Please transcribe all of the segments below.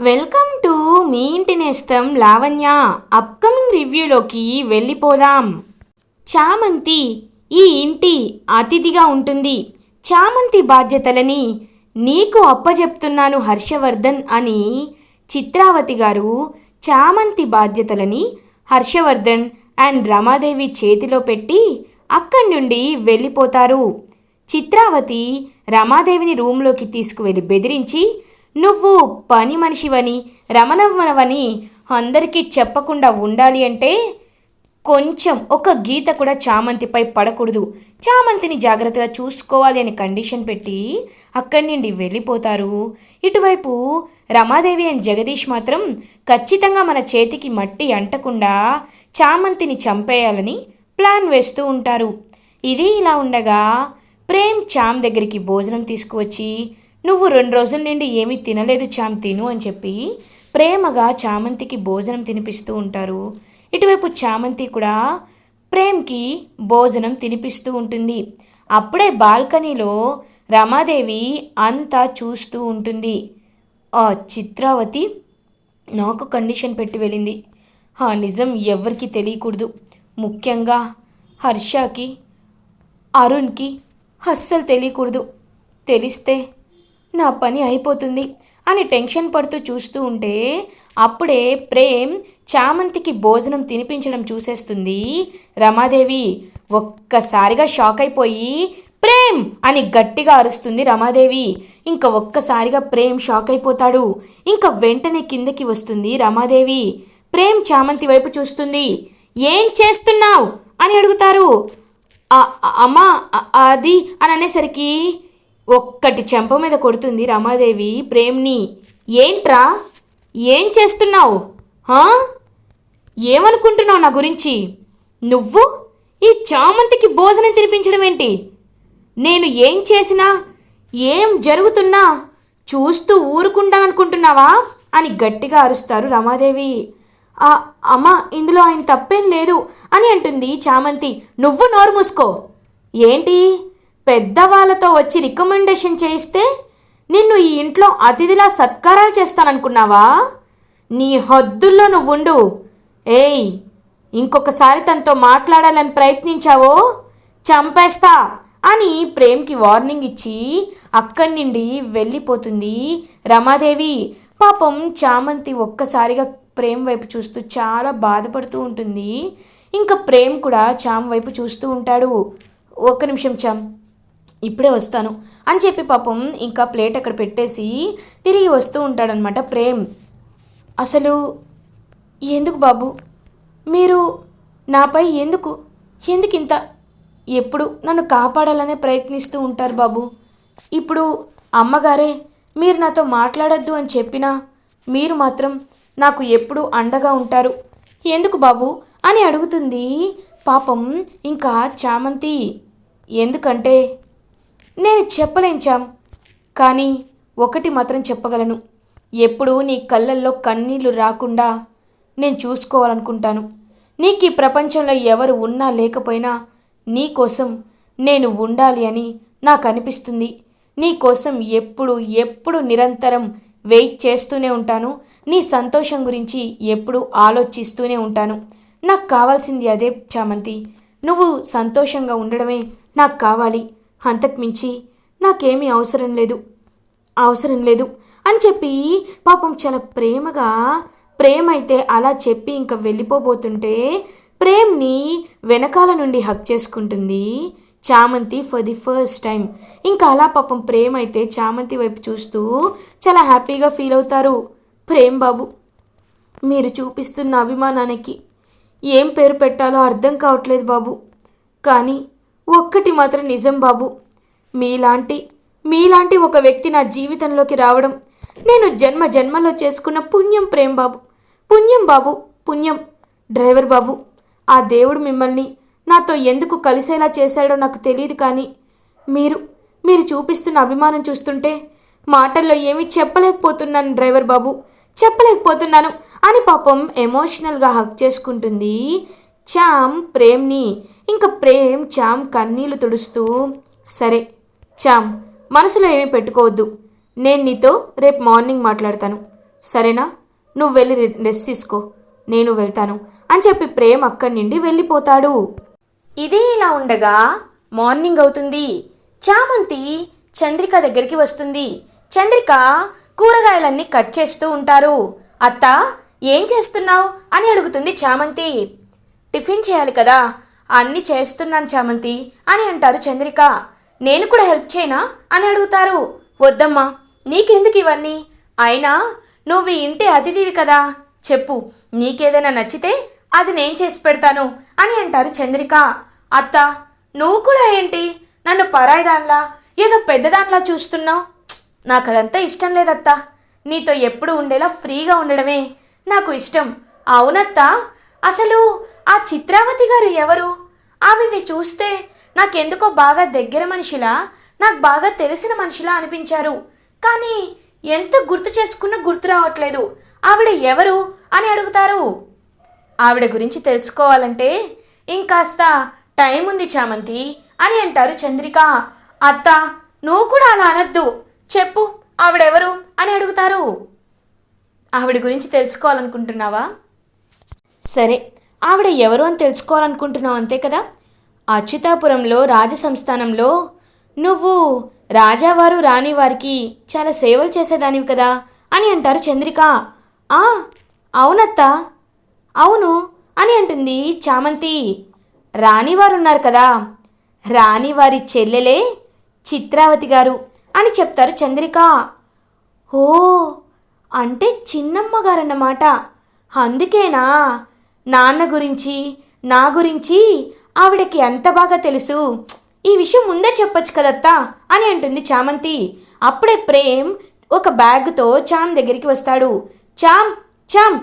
Welcome to me ఇంటి నేస్తం Lavanya. Upcoming రివ్యూలోకి వెళ్ళిపోదాం. చామంతి ఈ ఇంటి అతిథిగా ఉంటుంది. చామంతి బాధ్యతలని నీకు అప్పజెప్తున్నాను హర్షవర్ధన్ అని చిత్రావతి గారు చామంతి బాధ్యతలని హర్షవర్ధన్ అండ్ రమాదేవి చేతిలో పెట్టి అక్కడి నుండి వెళ్ళిపోతారు. చిత్రావతి రమాదేవిని రూమ్లోకి తీసుకువెళ్ళి బెదిరించి నువ్వు పని మనిషివని రమణవ్వనవని అందరికీ చెప్పకుండా ఉండాలి అంటే కొంచెం ఒక గీత కూడా చామంతిపై పడకూడదు. చామంతిని జాగ్రత్తగా చూసుకోవాలి అని కండిషన్ పెట్టి అక్కడి నుండి వెళ్ళిపోతారు. ఇటువైపు రమాదేవి అండ్ జగదీష్ మాత్రం ఖచ్చితంగా మన చేతికి మట్టి అంటకుండా చామంతిని చంపేయాలని ప్లాన్ వేస్తూ ఉంటారు. ఇది ఇలా ఉండగా ప్రేమ్ చామ్ దగ్గరికి భోజనం తీసుకువచ్చి నువ్వు రెండు రోజుల నుండి ఏమీ తినలేదు చామ్ తిను అని చెప్పి ప్రేమగా చామంతికి భోజనం తినిపిస్తూ ఉంటారు. ఇటువైపు చామంతి కూడా ప్రేమ్కి భోజనం తినిపిస్తూ ఉంటుంది. అప్పుడే బాల్కనీలో రమాదేవి అంతా చూస్తూ ఉంటుంది. ఆ చిత్రావతి నాకు కండిషన్ పెట్టి వెళ్ళింది. ఆ నిజం ఎవరికి తెలియకూడదు. ముఖ్యంగా హర్షకి అరుణ్కి అస్సలు తెలియకూడదు. తెలిస్తే నా పని అయిపోతుంది అని టెన్షన్ పడుతూ చూస్తూ ఉంటే అప్పుడే ప్రేమ్ చామంతికి భోజనం తినిపించడం చూసేస్తుంది. రమాదేవి ఒక్కసారిగా షాక్ అయిపోయి ప్రేమ్! అని గట్టిగా అరుస్తుంది రమాదేవి. ఇంకా ఒక్కసారిగా ప్రేమ్ షాక్ అయిపోతాడు. ఇంకా వెంటనే కిందకి వస్తుంది రమాదేవి. ప్రేమ్ చామంతి వైపు చూస్తుంది. ఏం చేస్తున్నావు? అని అడుగుతారు. అమ్మా అది అని అనేసరికి ఒక్కటి చెంప మీద కొడుతుంది రమాదేవి. ప్రేమ్ని. ఏంట్రా? ఏం చేస్తున్నావు? ఏమనుకుంటున్నావు నా గురించి? నువ్వు ఈ చామంతికి భోజనం తినిపించడం ఏంటి? నేను ఏం చేసినా ఏం జరుగుతున్నా చూస్తూ ఊరుకుంటాననుకుంటున్నావా? అని గట్టిగా అరుస్తారు రమాదేవి. "ఆ, అమ్మా ఇందులో ఆయన తప్పేం లేదు అని అంటుంది చామంతి. నువ్వు నోరు మూసుకో. ఏంటి? పెద్దవాళ్ళతో వచ్చి రికమెండేషన్ చేయిస్తే నిన్ను ఈ ఇంట్లో అతిథిలా సత్కారాలు చేస్తాననుకున్నావా? నీ హద్దుల్లో నువ్వుండు. ఏయ్ ఇంకొకసారి తనతో మాట్లాడాలని ప్రయత్నించావో? చంపేస్తా అని ప్రేమ్కి వార్నింగ్ ఇచ్చి అక్కడి నుండి వెళ్ళిపోతుంది రమాదేవి. పాపం చామంతి ఒక్కసారిగా ప్రేమ్ వైపు చూస్తూ చాలా బాధపడుతూ ఉంటుంది. ఇంకా ప్రేమ్ కూడా చామ్ వైపు చూస్తూ ఉంటాడు. ఒక్క నిమిషం చామ్. ఇప్పుడే వస్తాను. అని చెప్పి పాపం ఇంకా ప్లేట్ అక్కడ పెట్టేసి తిరిగి వస్తూ ఉంటాడనమాట ప్రేమ్. అసలు ఎందుకు బాబు? మీరు నాపై ఎందుకు? ఎందుకు ఇంత? ఎప్పుడు నన్ను కాపాడాలనే ప్రయత్నిస్తూ ఉంటారు బాబు. ఇప్పుడు అమ్మగారే మీరు నాతో మాట్లాడొద్దు అని చెప్పినా మీరు మాత్రం నాకు ఎప్పుడు అండగా ఉంటారు. ఎందుకు బాబు? అని అడుగుతుంది పాపం ఇంకా చామంతి. ఎందుకంటే నేను చెప్పలేంచాం. కానీ ఒకటి మాత్రం చెప్పగలను. ఎప్పుడూ నీ కళ్ళల్లో కన్నీళ్ళు రాకుండా నేను చూసుకోవాలనుకుంటాను. నీకు ఈ ప్రపంచంలో ఎవరు ఉన్నా లేకపోయినా నీ కోసం నేను ఉండాలి అని నాకు అనిపిస్తుంది. నీ కోసం ఎప్పుడు ఎప్పుడు నిరంతరం వెయిట్ చేస్తూనే ఉంటాను. నీ సంతోషం గురించి ఎప్పుడు ఆలోచిస్తూనే ఉంటాను. నాకు కావాల్సింది అదే చామంతి. నువ్వు సంతోషంగా ఉండడమే నాకు కావాలి. అంతకుమించి నాకేమీ అవసరం లేదు. అవసరం లేదు అని చెప్పి పాపం చాలా ప్రేమగా ప్రేమ అయితే అలా చెప్పి ఇంకా వెళ్ళిపోబోతుంటే ప్రేమ్ని వెనకాల నుండి హక్ చేసుకుంటుంది చామంతి ఫర్ ది ఫస్ట్ టైం ఇంకా అలా పాపం ప్రేమ అయితే చామంతి వైపు చూస్తూ చాలా హ్యాపీగా ఫీల్ అవుతారు ప్రేమ్ బాబు. మీరు చూపిస్తున్న అభిమానానికి ఏం పేరు పెట్టాలో అర్థం కావట్లేదు బాబు. కానీ ఒక్కటి మాత్రం నిజం బాబు. మీలాంటి మీలాంటి ఒక వ్యక్తి నా జీవితంలోకి రావడం నేను జన్మ జన్మలో చేసుకున్న పుణ్యం ప్రేమ్ బాబు. పుణ్యం బాబు పుణ్యం డ్రైవర్ బాబు. ఆ దేవుడు మిమ్మల్ని నాతో ఎందుకు కలిసేలా చేశాడో నాకు తెలియదు కానీ మీరు మీరు చూపిస్తున్న అభిమానం చూస్తుంటే మాటల్లో ఏమీ చెప్పలేకపోతున్నాను డ్రైవర్ బాబు. చెప్పలేకపోతున్నాను అని పాపం ఎమోషనల్గా హక్ చేసుకుంటుంది చామ్ ప్రేమ్ని ఇంకా ప్రేమ్ చామ్ కన్నీళ్ళు తుడుస్తూ సరే చామ్ మనసులో ఏమీ పెట్టుకోవద్దు. నేను నీతో రేపు మార్నింగ్ మాట్లాడతాను. సరేనా? నువ్వు వెళ్ళి రె- రెస్ట్ తీసుకో. నేను వెళ్తాను. అని చెప్పి ప్రేమ్ అక్కడి నుండి వెళ్ళిపోతాడు. ఇదే ఇలా ఉండగా మార్నింగ్ అవుతుంది. చామంతి చంద్రిక దగ్గరికి వస్తుంది. చంద్రిక కూరగాయలన్నీ కట్ చేస్తూ ఉంటారు. అత్త ఏం చేస్తున్నావు? అని అడుగుతుంది చామంతి. టిఫిన్ చేయాలి కదా. అన్నీ చేస్తున్నాను చామంతి అని అంటారు చంద్రిక. నేను కూడా హెల్ప్ చేయనా? అని అడుగుతారు. వద్దమ్మా నీకెందుకు ఇవన్నీ? అయినా నువ్వు ఈ ఇంటి అతిథివి కదా. చెప్పు నీకేదైనా నచ్చితే అది నేను చేసి పెడతాను అని అంటారు చంద్రిక. అత్త నువ్వు కూడా ఏంటి? నన్ను పరాయిదానిలా ఏదో పెద్దదానిలా చూస్తున్నావు? నాకు అదంతా ఇష్టం లేదత్తా. నీతో ఎప్పుడు ఉండేలా ఫ్రీగా ఉండడమే నాకు ఇష్టం. అవునత్తా అసలు ఆ చిత్రావతి గారు ఎవరు? ఆవిడ్ని చూస్తే నాకెందుకో బాగా దగ్గర మనిషిలా నాకు బాగా తెలిసిన మనిషిలా అనిపించారు. కానీ ఎంత గుర్తు చేసుకున్నా గుర్తు రావట్లేదు. ఆవిడ ఎవరు అని అడుగుతారు. ఆవిడ గురించి తెలుసుకోవాలంటే ఇంకాస్త టైం ఉంది చామంతి అని అంటారు చంద్రిక. అత్త నువ్వు కూడా అలా అనొద్దు. చెప్పు ఆవిడెవరు అని అడుగుతారు. ఆవిడ గురించి తెలుసుకోవాలనుకుంటున్నావా? సరే ఆవిడ ఎవరు అని తెలుసుకోవాలనుకుంటున్నావు అంతే కదా? అచ్యుతాపురంలో రాజసంస్థానంలో నువ్వు రాజావారు రాణివారికి చాలా సేవలు చేసేదానివి కదా అని అంటారు చంద్రిక. ఆ అవునత్త. అవును అని అంటుంది చామంతి. రాణివారు ఉన్నారు కదా. రాణివారి చెల్లెలే చిత్రావతి గారు అని చెప్తారు చంద్రిక. ఓ అంటే చిన్నమ్మ గారన్నమాట. అందుకేనా? నాన్న గురించి నా గురించి ఆవిడకి ఎంత బాగా తెలుసు? ఈ విషయం ముందే చెప్పొచ్చు కదత్తా అని అంటుంది చామంతి. అప్పుడే ప్రేమ్ ఒక బ్యాగ్తో చామ్ దగ్గరికి వస్తాడు. చామ్ చామ్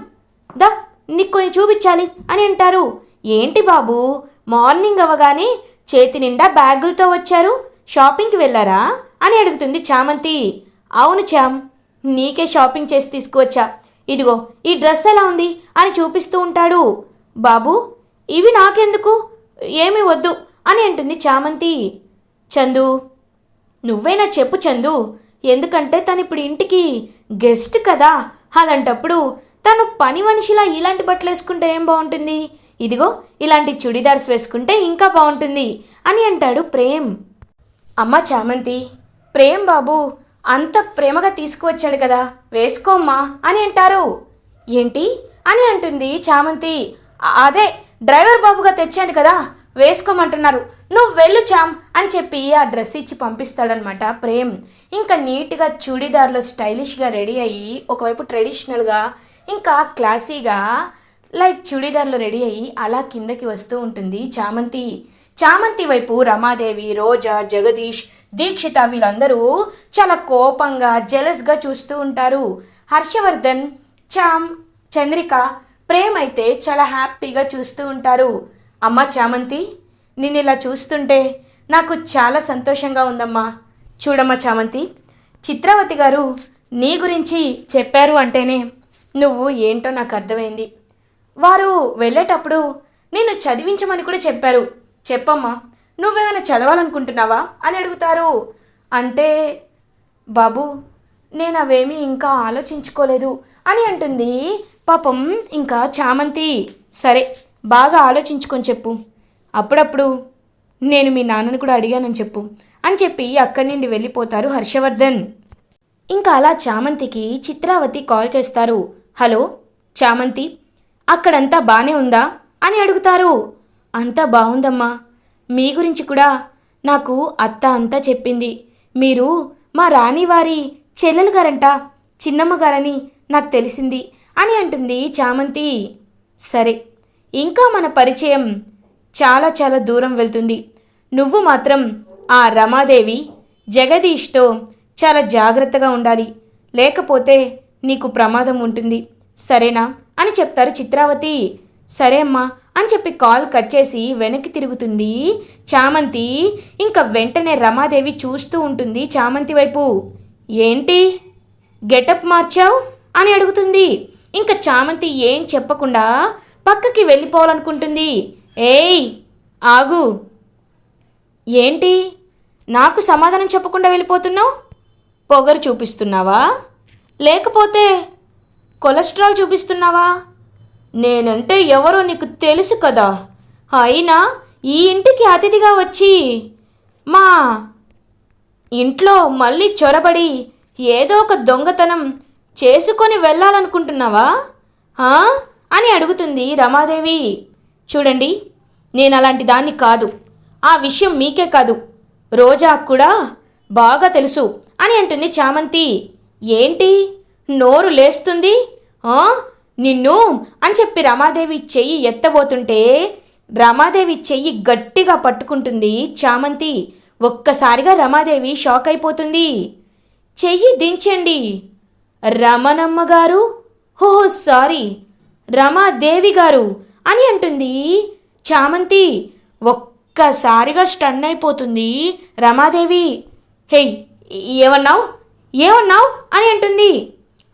దా నీకు కొన్ని చూపించాలి అని అంటారు. ఏంటి బాబు మార్నింగ్ అవ్వగానే చేతి నిండా బ్యాగులతో వచ్చారు? షాపింగ్కి వెళ్ళారా? అని అడుగుతుంది చామంతి. అవును చామ్ నీకే షాపింగ్ చేసి తీసుకువచ్చా? ఇదిగో ఈ డ్రెస్ ఎలా ఉంది? అని చూపిస్తూ ఉంటాడు. బాబు ఇవి నాకెందుకు? ఏమి వద్దు అని అంటుంది చామంతి. చందు నువ్వైనా చెప్పు చందు. ఎందుకంటే తను ఇప్పుడు ఇంటికి గెస్ట్ కదా. అలాంటప్పుడు తను పని మనిషిలా ఇలాంటి బట్టలు వేసుకుంటే ఏం బాగుంటుంది? ఇదిగో ఇలాంటి చుడిదార్స్ వేసుకుంటే ఇంకా బాగుంటుంది అని అంటాడు ప్రేమ్. అమ్మ చామంతి ప్రేమ్ బాబు అంత ప్రేమగా తీసుకువచ్చాడు కదా. వేసుకోమ్మా అని అంటారు. ఏంటి? అని అంటుంది చామంతి. అదే డ్రైవర్ బాబుగా తెచ్చాను కదా వేసుకోమంటున్నారు. నువ్వు వెళ్ళు చామ్ అని చెప్పి ఆ డ్రెస్ ఇచ్చి పంపిస్తాడనమాట ప్రేమ్. ఇంకా నీట్గా చూడీదార్లో స్టైలిష్గా రెడీ అయ్యి ఒకవైపు ట్రెడిషనల్గా ఇంకా క్లాసీగా లైక్ చుడీదార్లో రెడీ అయ్యి అలా కిందకి వస్తూ ఉంటుంది చామంతి. చామంతి వైపు రమాదేవి రోజా జగదీష్ దీక్షిత వీళ్ళందరూ చాలా కోపంగా జెలస్గా చూస్తూ ఉంటారు. హర్షవర్ధన్ చామ్ చంద్రిక ప్రేమ్ అయితే చాలా హ్యాపీగా చూస్తూ ఉంటారు. అమ్మ చామంతి నిన్ను ఇలా చూస్తుంటే నాకు చాలా సంతోషంగా ఉందమ్మా. చూడమ్మా చామంతి చిత్రావతి గారు నీ గురించి చెప్పారు అంటేనే నువ్వు ఏంటో నాకు అర్థమైంది. వారు వెళ్ళేటప్పుడు నేను చదివించమని కూడా చెప్పారు. చెప్పమ్మా నువ్వేమైనా చదవాలనుకుంటున్నావా? అని అడుగుతారు. అంటే బాబు నేను అవేమీ ఇంకా ఆలోచించుకోలేదు అని అంటుంది. పాపం ఇంకా చామంతి సరే బాగా ఆలోచించుకొని చెప్పు. అప్పుడప్పుడు నేను మీ నాన్నను కూడా అడిగానని చెప్పు అని చెప్పి అక్కడి నుండి వెళ్ళిపోతారు హర్షవర్ధన్. ఇంకా అలా చామంతికి చిత్రావతి కాల్ చేస్తారు. హలో చామంతి అక్కడంతా బానే ఉందా? అని అడుగుతారు. అంతా బాగుందమ్మా మీ గురించి కూడా నాకు అత్త అంతా చెప్పింది. మీరు మా రాణివారి చెల్లెలు గారంట చిన్నమ్మ గారని నాకు తెలిసింది అని అంటుంది చామంతి. సరే ఇంకా మన పరిచయం చాలా చాలా దూరం వెళ్తుంది. నువ్వు మాత్రం ఆ రమాదేవి జగదీష్తో చాలా జాగ్రత్తగా ఉండాలి. లేకపోతే నీకు ప్రమాదం ఉంటుంది. సరేనా అని చెప్తారు చిత్రావతి. సరే అమ్మా అని చెప్పి కాల్ కట్ చేసి వెనక్కి తిరుగుతుంది చామంతి. ఇంకా వెంటనే రమాదేవి చూస్తూ ఉంటుంది చామంతి వైపు. ఏంటి? గెటప్ మార్చావు? అని అడుగుతుంది. ఇంకా చామంతి ఏం చెప్పకుండా పక్కకి వెళ్ళిపోవాలనుకుంటుంది. ఏయ్ ఆగు. ఏంటి? నాకు సమాధానం చెప్పకుండా వెళ్ళిపోతున్నావు? పొగరు చూపిస్తున్నావా? లేకపోతే కొలెస్ట్రాల్ చూపిస్తున్నావా? నేనంటే ఎవరో నీకు తెలుసు కదా. అయినా ఈ ఇంటికి అతిథిగా వచ్చి మా ఇంట్లో మళ్ళీ చొరబడి ఏదో ఒక దొంగతనం చేసుకొని వెళ్ళాలనుకుంటున్నావా? అని అడుగుతుంది రమాదేవి. చూడండి నేను అలాంటి దాన్ని కాదు. ఆ విషయం మీకే కాదు. రోజా కూడా బాగా తెలుసు అని అంటుంది చామంతి. ఏంటి? నోరు లేస్తుంది? నిన్ను అని చెప్పి రమాదేవి చెయ్యి ఎత్తబోతుంటే రమాదేవి చెయ్యి గట్టిగా పట్టుకుంటుంది చామంతి. ఒక్కసారిగా రమాదేవి షాక్ అయిపోతుంది. చెయ్యి దించండి. రమణమ్మ గారు హోహో సారీ రమాదేవి గారు అని అంటుంది చామంతి. ఒక్కసారిగా స్టన్ అయిపోతుంది రమాదేవి. హేయ్ ఏమన్నావు? ఏమన్నావు? అని అంటుంది.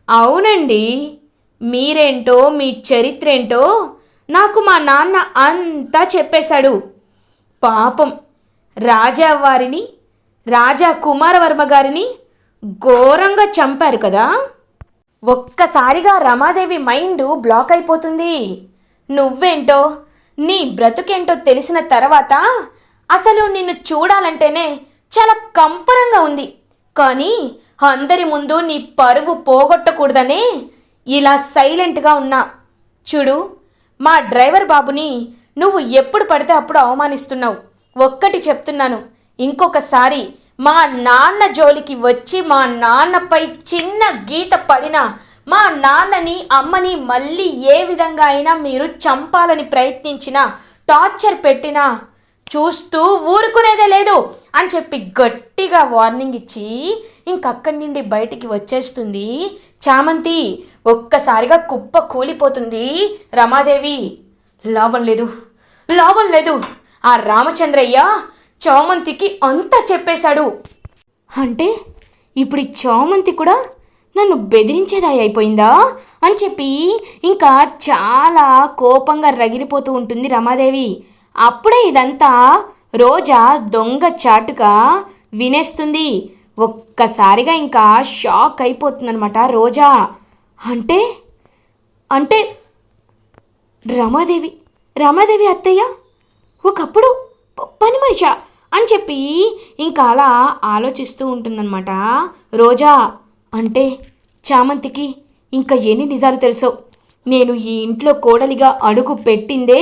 అవునండి. మీరేంటో మీ చరిత్ర ఏంటో నాకు మా నాన్న అంతా చెప్పేశాడు. పాపం రాజా వారిని రాజా కుమారవర్మ గారిని ఘోరంగా చంపారు కదా. ఒక్కసారిగా రమాదేవి మైండ్ బ్లాక్ అయిపోతుంది. నువ్వేంటో నీ బ్రతుకేంటో తెలిసిన తర్వాత అసలు నిన్ను చూడాలంటేనే చాలా కంపరంగా ఉంది. కానీ అందరి ముందు నీ పరువు పోగొట్టకూడదనే ఇలా సైలెంట్గా ఉన్నా. చూడు మా డ్రైవర్ బాబుని నువ్వు ఎప్పుడు పడితే అప్పుడు అవమానిస్తున్నావు. ఒక్కటి చెప్తున్నాను ఇంకొకసారి మా నాన్న జోలికి వచ్చి మా నాన్నపై చిన్న గీత పడినా మా నాన్నని అమ్మని మళ్ళీ ఏ విధంగా అయినా మీరు చంపాలని ప్రయత్నించినా టార్చర్ పెట్టినా చూస్తూ ఊరుకునేదే లేదు అని చెప్పి గట్టిగా వార్నింగ్ ఇచ్చి ఇంకక్కడి నుండి బయటికి వచ్చేస్తుంది చామంతి. ఒక్కసారిగా కుప్ప కూలిపోతుంది రమాదేవి. లాభం లేదు. లాభం లేదు. ఆ రామచంద్రయ్య చామంతికి అంతా చెప్పేశాడు. అంటే ఇప్పుడు ఈ చామంతి కూడా నన్ను బెదిరించేదాయి అయిపోయిందా అని చెప్పి ఇంకా చాలా కోపంగా రగిలిపోతూ ఉంటుంది రమాదేవి. అప్పుడే ఇదంతా రోజా దొంగ చాటుగా వినేస్తుంది. ఒక్కసారిగా ఇంకా షాక్ అయిపోతుందనమాట రోజా. అంటే అంటే రమాదేవి రమాదేవి అత్తయ్య ఒకప్పుడు పని మనిష అని చెప్పి ఇంకా అలా ఆలోచిస్తూ ఉంటుందన్నమాట. రోజా అంటే చామంతికి ఇంకా ఎన్ని నిజాలు తెలుసో. నేను ఈ ఇంట్లో కోడలిగా అడుగు పెట్టిందే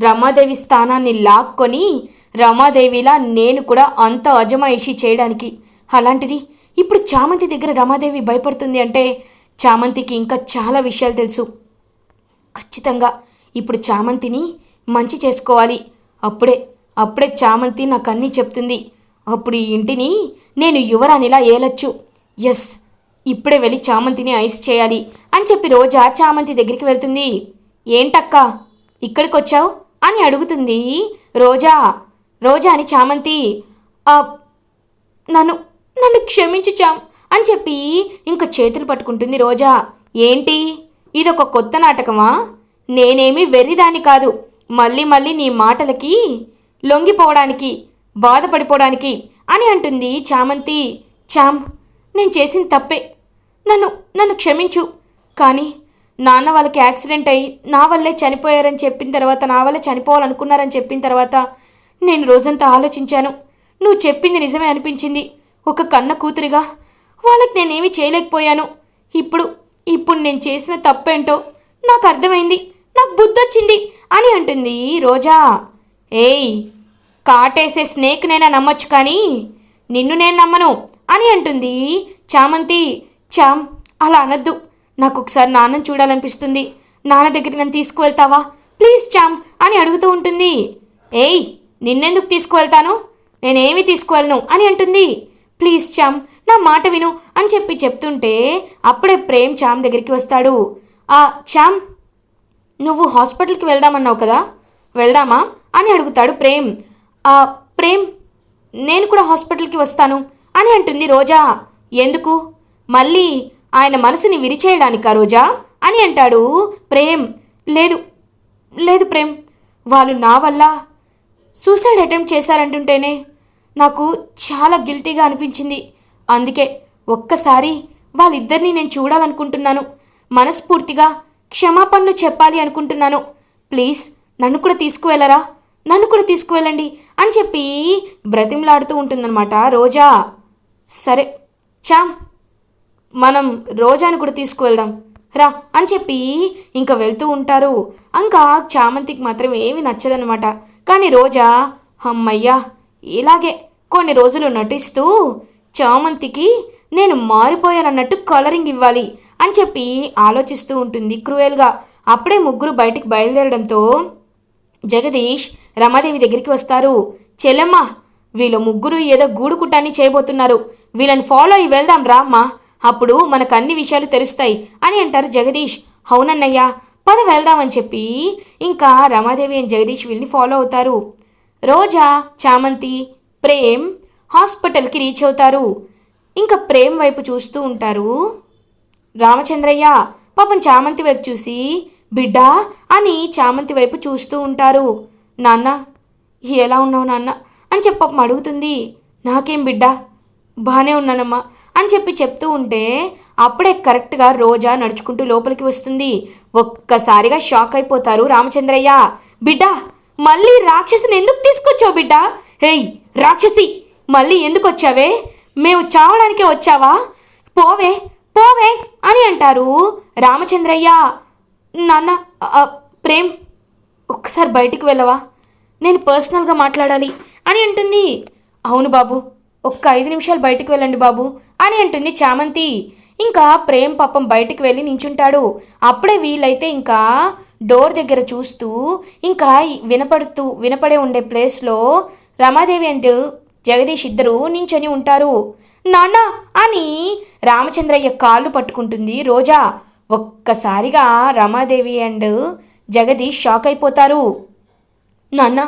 రమాదేవి స్థానాన్ని లాక్కొని రమాదేవిలా నేను కూడా అంత అజమాయిషి చేయడానికి. అలాంటిది ఇప్పుడు చామంతి దగ్గర రమాదేవి భయపడుతుంది అంటే చామంతికి ఇంకా చాలా విషయాలు తెలుసు. ఖచ్చితంగా ఇప్పుడు చామంతిని మంచి చేసుకోవాలి. అప్పుడే అప్పుడే చామంతి నాకు అన్నీ చెప్తుంది. అప్పుడు ఈ ఇంటిని నేను యువరానిలా ఏలొచ్చు. ఎస్ ఇప్పుడే వెళ్ళి చామంతిని ఐస్ చేయాలి అని చెప్పి రోజా చామంతి దగ్గరికి వెళ్తుంది. ఏంటక్క ఇక్కడికి వచ్చావు అని అడుగుతుంది రోజా. రోజా అని చామంతి నన్ను నన్ను క్షమించు చామ్ అని చెప్పి ఇంకా చేతులు పట్టుకుంటుంది రోజా. ఏంటి? ఇదొక కొత్త నాటకమా? నేనేమి వెర్రిదాన్ని కాదు. మళ్ళీ మళ్ళీ నీ మాటలకి లొంగిపోవడానికి బాధపడిపోవడానికి అని అంటుంది చామంతి. చామ్ నేను చేసిన తప్పే. నన్ను నన్ను క్షమించు. కానీ నాన్న వాళ్ళకి యాక్సిడెంట్ అయ్యి నా వల్లే చనిపోయారని చెప్పిన తర్వాత నా వల్లే చనిపోవాలనుకున్నారని చెప్పిన తర్వాత నేను రోజంతా ఆలోచించాను. నువ్వు చెప్పింది నిజమే అనిపించింది. ఒక కన్న కూతురిగా వాళ్ళకి నేనేమి చేయలేకపోయాను. ఇప్పుడు ఇప్పుడు నేను చేసిన తప్పేంటో నాకు అర్థమైంది నాకు బుద్ధొచ్చింది అని అంటుంది రోజా. ఏయ్ కాటేసే స్నేక్నైనా నమ్మొచ్చు కానీ నిన్ను నేను నమ్మను అని అంటుంది చామంతి. చామ్ అలా అనద్దు. నాకు ఒకసారి నాన్నని చూడాలనిపిస్తుంది. నాన్న దగ్గర నన్ను తీసుకువెళ్తావా? ప్లీజ్ చామ్ అని అడుగుతూ ఉంటుంది. ఏయ్ నిన్నెందుకు తీసుకువెళ్తాను? నేనేమి తీసుకువెళ్ళను అని అంటుంది. ప్లీజ్ చామ్ నా మాట విను అని చెప్పి చెప్తుంటే అప్పుడే ప్రేమ్ చామ్ దగ్గరికి వస్తాడు. ఆ చామ్ నువ్వు హాస్పిటల్కి వెళ్దామన్నావు కదా? వెళ్దామా? అని అడుగుతాడు ప్రేమ్. ఆ ప్రేమ్ నేను కూడా హాస్పిటల్కి వస్తాను అని అంటుంది రోజా. ఎందుకు? మళ్ళీ ఆయన మనసుని విరిచేయడానికా రోజా? అని అంటాడు ప్రేమ్. లేదు లేదు ప్రేమ్ వాళ్ళు నా వల్ల సూసైడ్ అటెంప్ట్ చేశారంటుంటేనే నాకు చాలా గిల్టీగా అనిపించింది. అందుకే ఒక్కసారి వాళ్ళిద్దరిని నేను చూడాలనుకుంటున్నాను. మనస్ఫూర్తిగా క్షమాపణలు చెప్పాలి అనుకుంటున్నాను. ప్లీజ్ నన్ను కూడా తీసుకువెళ్ళరా? నన్ను కూడా తీసుకువెళ్ళండి అని చెప్పి బ్రతిమలాడుతూ ఉంటుందన్నమాట రోజా. సరే చామ్ మనం రోజాని కూడా తీసుకువెళ్దాం. రా అని చెప్పి ఇంకా వెళ్తూ ఉంటారు. ఇంకా చామంతికి మాత్రం ఏమి నచ్చదనమాట కానీ రోజా అమ్మయ్యా ఇలాగే కొన్ని రోజులు నటిస్తూ చామంతికి నేను మారిపోయానన్నట్టు కలరింగ్ ఇవ్వాలి అని చెప్పి ఆలోచిస్తూ ఉంటుంది క్రూయల్గా. అప్పుడే ముగ్గురు బయటికి బయలుదేరడంతో జగదీష్ రమాదేవి దగ్గరికి వస్తారు. చెల్లెమ్మ వీళ్ళ ముగ్గురు ఏదో గూడు కుట్టాన్ని చేయబోతున్నారు. వీళ్ళని ఫాలో అయ్యి వెళ్దాం రామ్మా అప్పుడు మనకు అన్ని విషయాలు తెలుస్తాయి అని అంటారు జగదీష్. అవునన్నయ్య పద వెళ్దామని చెప్పి ఇంకా రమాదేవి అండ్ జగదీష్ వీళ్ళని ఫాలో అవుతారు. రోజా చామంతి ప్రేమ్ హాస్పిటల్కి రీచ్ అవుతారు. ఇంకా ప్రేమ్ వైపు చూస్తూ ఉంటారు. రామచంద్రయ్య పాపం చామంతి వైపు చూసి బిడ్డా అని చామంతి వైపు చూస్తూ ఉంటారు. నాన్న ఎలా ఉన్నావు నాన్న? అని చెప్పి పాపం అడుగుతుంది. నాకేం బిడ్డా? బాగానే ఉన్నానమ్మా అని చెప్పి చెప్తూ ఉంటే అప్పుడే కరెక్ట్గా రోజా నడుచుకుంటూ లోపలికి వస్తుంది. ఒక్కసారిగా షాక్ అయిపోతారు రామచంద్రయ్య. బిడ్డా మళ్ళీ రాక్షసిని ఎందుకు తీసుకొచ్చావు బిడ్డా? హేయ్ రాక్షసి మళ్ళీ ఎందుకు వచ్చావే? మేము చావడానికే వచ్చావా? పోవే పోవే అని అంటారు రామచంద్రయ్య. నాన్న ప్రేమ్ ఒక్కసారి బయటికి వెళ్ళవా? నేను పర్సనల్గా మాట్లాడాలి అని అంటుంది. అవును బాబు ఒక్క ఐదు నిమిషాలు బయటికి వెళ్ళండి బాబు అని అంటుంది చామంతి. ఇంకా ప్రేమ్ పాపం బయటికి వెళ్ళి నించుంటాడు. అప్పుడే వీలైతే ఇంకా డోర్ దగ్గర చూస్తూ ఇంకా వినపడుతూ వినపడే ఉండే ప్లేస్లో రమాదేవి అండ్ జగదీష్ ఇద్దరు నించొని ఉంటారు. నాన్న అని రామచంద్రయ్య కాళ్ళు పట్టుకుంటుంది రోజా. ఒక్కసారిగా రమాదేవి అండ్ జగదీష్ షాక్ అయిపోతారు. నాన్న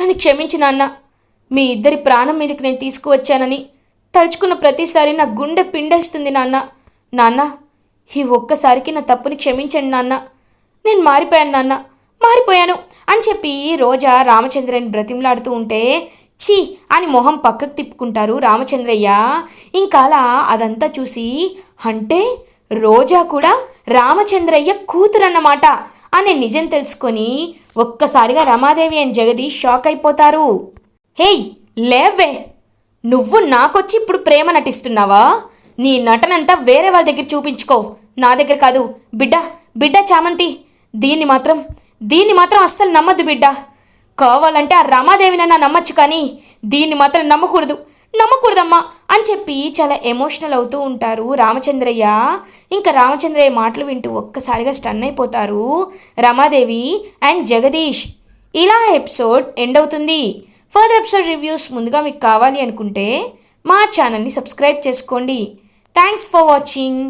నన్ను క్షమించి నాన్న. మీ ఇద్దరి ప్రాణం మీదకి నేను తీసుకువచ్చానని. తలుచుకున్న ప్రతిసారి నా గుండె పిండేస్తుంది నాన్న. నాన్న ఈ ఒక్కసారికి నా తప్పుని క్షమించండి నాన్న. నేను మారిపోయాను నాన్న. మారిపోయాను అని చెప్పి రోజా రామచంద్రని బ్రతిమలాడుతూ ఉంటే ఛీ అని మొహం పక్కకు తిప్పుకుంటారు రామచంద్రయ్య. ఇంకా అలా అదంతా చూసి అంటే రోజా కూడా రామచంద్రయ్య కూతురన్నమాట అనే నిజం తెలుసుకొని ఒక్కసారిగా రమాదేవి అని జగదీష్ షాక్ అయిపోతారు. హేయ్ లేవే నువ్వు నాకొచ్చి ఇప్పుడు ప్రేమ నటిస్తున్నావా? నీ నటనంతా వేరే వాళ్ళ దగ్గర చూపించుకో. నా దగ్గర కాదు బిడ్డ బిడ్డ చామంతి! దీన్ని మాత్రం దీన్ని మాత్రం అస్సలు నమ్మద్దు బిడ్డ. కావాలంటే ఆ రమాదేవినన్నా నమ్మచ్చు కానీ దీన్ని మాత్రం నమ్మకూడదు. నమ్మకూడదమ్మా అని చెప్పి చాలా ఎమోషనల్ అవుతూ ఉంటారు రామచంద్రయ్య. ఇంకా రామచంద్రయ్య మాటలు వింటూ ఒక్కసారిగా స్టన్ అయిపోతారు రమాదేవి అండ్ జగదీష్. ఇలా ఎపిసోడ్ ఎండ్ అవుతుంది. ఫర్దర్ ఎపిసోడ్ రివ్యూస్ ముందుగా మీకు కావాలి అనుకుంటే మా ఛానల్ని సబ్స్క్రైబ్ చేసుకోండి. Thanks for watching